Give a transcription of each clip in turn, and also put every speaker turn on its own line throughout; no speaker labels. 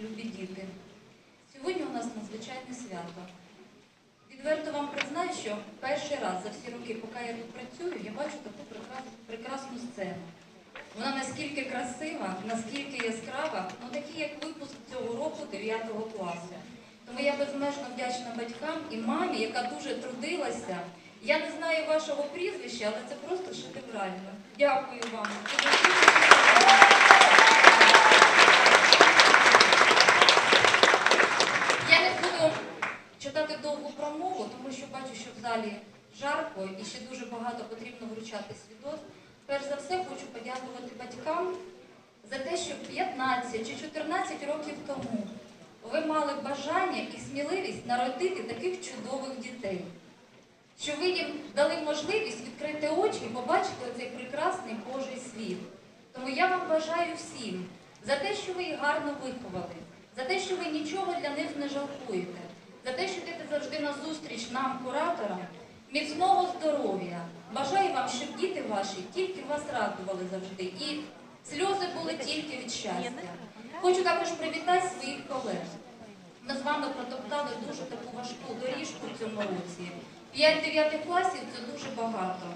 любі діти. Сьогодні у нас надзвичайне свято. Відверто вам признаю, що перший раз за всі роки, поки я тут працюю, я бачу таку прекрасну, сцену. Вона наскільки красива, наскільки яскрава, ну такі як випуск цього року 9 класу. Тому я безмежно вдячна батькам і мамі, яка дуже трудилася. Я не знаю вашого прізвища, але це просто шедеврально. Дякую вам. Це дуже Я не буду читати довгу промову, тому що бачу, що в залі жарко і ще дуже багато потрібно вручати свідоцтв. Перш за все хочу подякувати батькам за те, що 15 чи 14 років тому ви мали бажання і сміливість народити таких чудових дітей. Що ви їм дали можливість відкрити очі і побачити цей прекрасний Божий світ. Тому я вам бажаю всім за те, що ви їх гарно виховали, за те, що ви нічого для них не жалкуєте, за те, що завжди на зустріч нам, кураторам, міцного здоров'я. Бажаю вам, щоб діти ваші тільки вас радували завжди. І сльози були тільки від щастя. Хочу також привітати своїх колег. Ми з вами протоптали дуже таку важку доріжку в цьому році. 5-9 класів це дуже багато.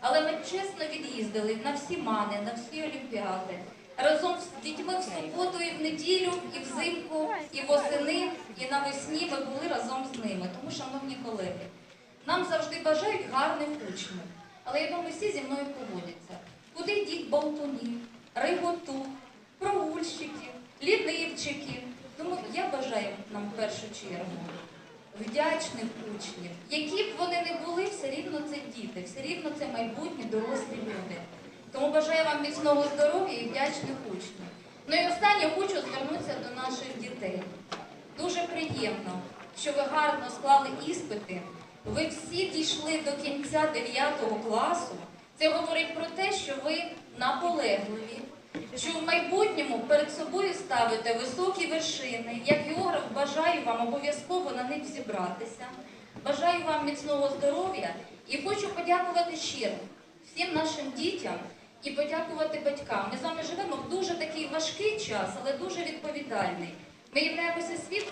Але ми чесно від'їздили на всі мани, на всі олімпіади. Разом з дітьми в суботу і в неділю, і взимку, і восени, і навесні ми були разом з ними. Тому, шановні колеги, нам завжди бажають гарних учнів. Але я думаю, всі зі мною погодяться. Куди йдіть болтунів, риготу, прогульщиків, лінивчиків. Тому я бажаю нам в першу чергу вдячних учнів, які б вони не були, все рівно це діти, все рівно це майбутні дорослі люди. Тому бажаю вам міцного здоров'я і вдячних учнів. Ну і останнє хочу звернутися до наших дітей. Дуже приємно, що ви гарно склали іспити. Ви всі дійшли до кінця 9 класу. Це говорить про те, що ви наполегливі, що в майбутньому перед собою ставите високі вершини. Як географ бажаю вам обов'язково на них зібратися. Бажаю вам міцного здоров'я і хочу подякувати щиро всім нашим дітям і подякувати батькам. Ми з вами живемо в дуже такий важкий час, але дуже відповідальний. Ми являємося свідками.